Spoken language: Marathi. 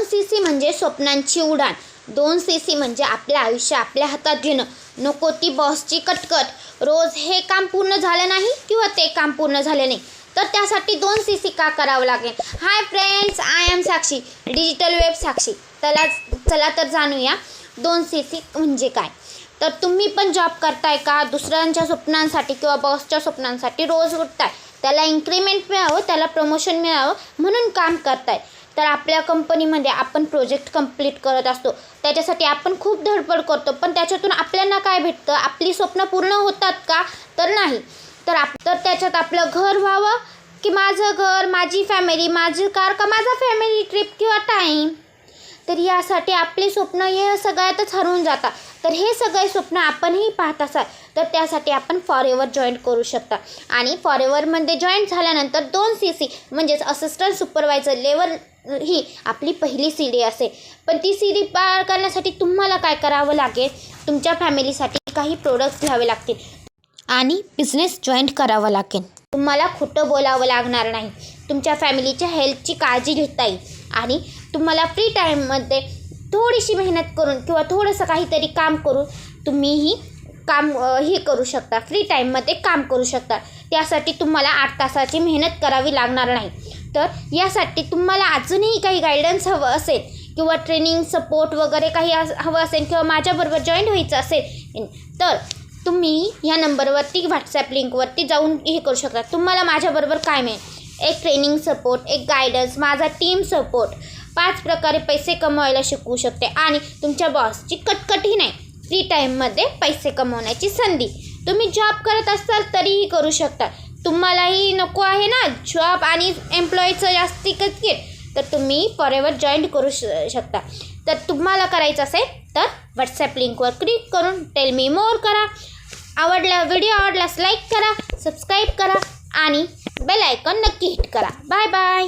दोन सी सी म्हणजे स्वप्नांची उडाण दोन सी सी म्हणजे आपलं आयुष्य आपल्या हातात घेणं. नको ती बॉसची कटकट. रोज हे काम पूर्ण झालं नाही किंवा ते काम पूर्ण झाले नाही? तर त्यासाठी दोन सी सी का करावं लागेल? Hi friends I am Sakshi. Digital web Sakshi. चला चला तर जाणूया दोन सी सी म्हणजे काय? तर तुम्ही पण जॉब करताय का? दुसऱ्यांच्या स्वप्नांसाठी किंवा बॉसच्या स्वप्नांसाठी रोज उठताय. त्याला इन्क्रीमेंट मिळावं त्याला प्रमोशन मिळावं म्हणून काम करताय. तर आपल्या कंपनीमध्ये आपण प्रोजेक्ट कंप्लीट करत असतो. त्याच्यासाठी आपण खूप धडपड करतो पण त्याच्यातून आपल्याला काय भेटतं? आपली स्वप्न पूर्ण होतात का? तर नाही. तर आप तर त्याच्यात आपलं घर व्हावं की माझं घर माझी फॅमिली माझी कार का माझा फॅमिली ट्रिप किंवा टाईम तर यासाठी आपले स्वप्न हे सगळ्यातच हरवून जातात. तर हे सगळे स्वप्न आपणही पाहत असाल तर त्यासाठी आपण फॉरेवर जॉईन करू शकता. आणि फॉरेवरमध्ये जॉईन झाल्यानंतर दोन सी सी म्हणजेच असिस्टंट सुपरवायझर लेवल ही आपली पहिली सी डी असेल. पण ती सी डी पार करण्यासाठी तुम्हाला काय करावं लागेल? तुमच्या फॅमिलीसाठी काही प्रोडक्ट्स घ्यावे लागतील. आणि बिझनेस जॉईंट करावा लागेल. तुम्हाला खोटं बोलावं लागणार नाही. तुमच्या फॅमिलीच्या हेल्थची काळजी घेता येईल. आणि तुम्हाला फ्री टाईममध्ये थोडीशी मेहनत करून किंवा थोडंसं काहीतरी काम करून तुम्हीही काम हे करू शकता. फ्री टाईममध्ये काम करू शकता. त्यासाठी तुम्हाला आठ तासाची मेहनत करावी लागणार नाही. तर यासाठी तुम्हाला अजूनही काही गायडन्स हवं असेल किंवा ट्रेनिंग सपोर्ट वगैरे काही हवं असेल किंवा माझ्याबरोबर जॉईन व्हायचं असेल तर तुम्ही ह्या नंबरवरती व्हॉट्सॲप लिंकवरती जाऊन हे करू शकता. तुम्हाला माझ्याबरोबर काय मिळेल? एक ट्रेनिंग सपोर्ट एक गायडन्स माझा टीम सपोर्ट पाच प्रकारे पैसे कमवायला शिकवू शकते. आणि तुमच्या बॉसची कटकटही नाही. फ्री टाईममध्ये पैसे कमवण्याची संधी. तुम्ही जॉब करत असाल तरीही करू शकता. तुम्हालाही नको आहे ना जॉब आणि एम्प्लॉईचं जास्ती कटकीट तर तुम्ही फॉरेवर जॉईन करू श शकता. तर तुम्हाला करायचं असेल तर व्हॉट्सॲप लिंकवर क्लिक करून टेल मी मोर करा. आवडला व्हिडिओ आवडल्यास लाईक करा सबस्क्राईब करा आणि बेल आयकॉन नक्की हिट करा. Bye bye